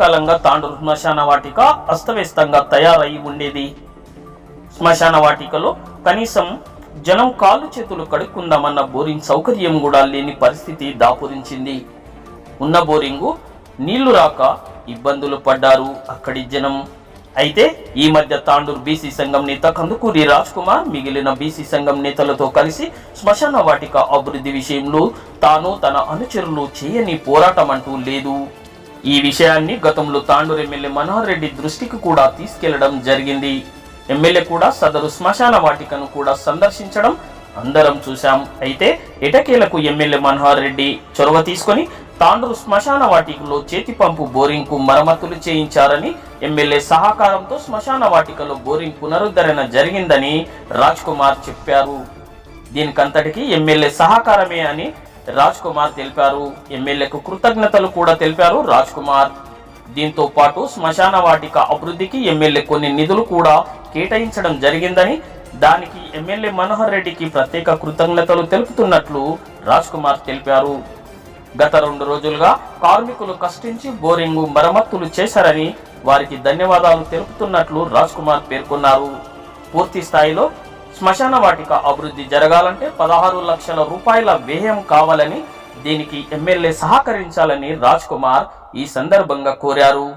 కాలంగా తాండూరు శ్మశాన వాటిక అస్తవ్యస్తంగా తయారై ఉండేది. శ్మశాన వాటికలో కనీసం జనం కాళ్ళు చేతులు కడుక్కుందామన్న బోరింగ్ సౌకర్యం కూడా లేని పరిస్థితి దాపురించింది. ఉన్న బోరింగు నీళ్ళు రాక ఇబ్బందులు పడ్డారు అక్కడి జనం. అయితే ఈ మధ్య తాండూరు బీసీ సంఘం నేత కందుకూరి రాజ్ కుమార్ మిగిలిన బీసీ సంఘం నేతలతో కలిసి శ్మశాన వాటిక అభివృద్ధి విషయంలో తాను తన అనుచరులు చేయని పోరాటం అంటూ లేదు. ఈ విషయాన్ని గతంలో తాండూరు ఎమ్మెల్యే మనోహర్ రెడ్డి దృష్టికి కూడా తీసుకెళ్ళడం జరిగింది. ఎమ్మెల్యే కూడా సదరు శ్మశాన వాటికను కూడా సందర్శించడం అందరం చూశాం. అయితే ఎటకేలకు ఎమ్మెల్యే మనోహర్ రెడ్డి చొరవ తీసుకొని తాండూరు శ్మశాన వాటికలో చేతి పంపు బోరింగ్ మరమ్మతులు చేయించారని ఎమ్మెల్యే సహకారంతో శ్మశాన వాటికలో బోరింగ్ పునరుద్ధరణ జరిగిందని రాజ్ కుమార్ చెప్పారు. దీనికంతటికి ఎమ్మెల్యే సహకారమే అని రాజ్ కుమార్ తెలిపారు. ఎమ్మెల్యేకు కృతజ్ఞతలు కూడా తెలిపారు. రాజ్ కుమార్ దీంతో పాటు శ్మశాన వాటిక అభివృద్ధికి ఎమ్మెల్యే కొన్ని నిధులు కూడా కేటాయించడం జరిగిందని దానికి ఎమ్మెల్యే మనోహర్ రెడ్డికి ప్రత్యేక కృతజ్ఞతలు తెలుపుతున్నట్లు రాజ్ కుమార్ తెలిపారు. గత రెండు రోజులుగా కార్మికులు కష్టించి బోరింగ్ మరమ్మతులు చేశారని వారికి ధన్యవాదాలు తెలుపుతున్నట్లు రాజ్ కుమార్ పేర్కొన్నారు. పూర్తి స్థాయిలో శ్మశాన వాటిక అభివృద్ధి జరగాలంటే పదహారు లక్షల రూపాయల వ్యయం కావాలని దీనికి ఎమ్మెల్యే సహకరించాలని రాజ్ కుమార్ ఈ సందర్భంగా కోరారు.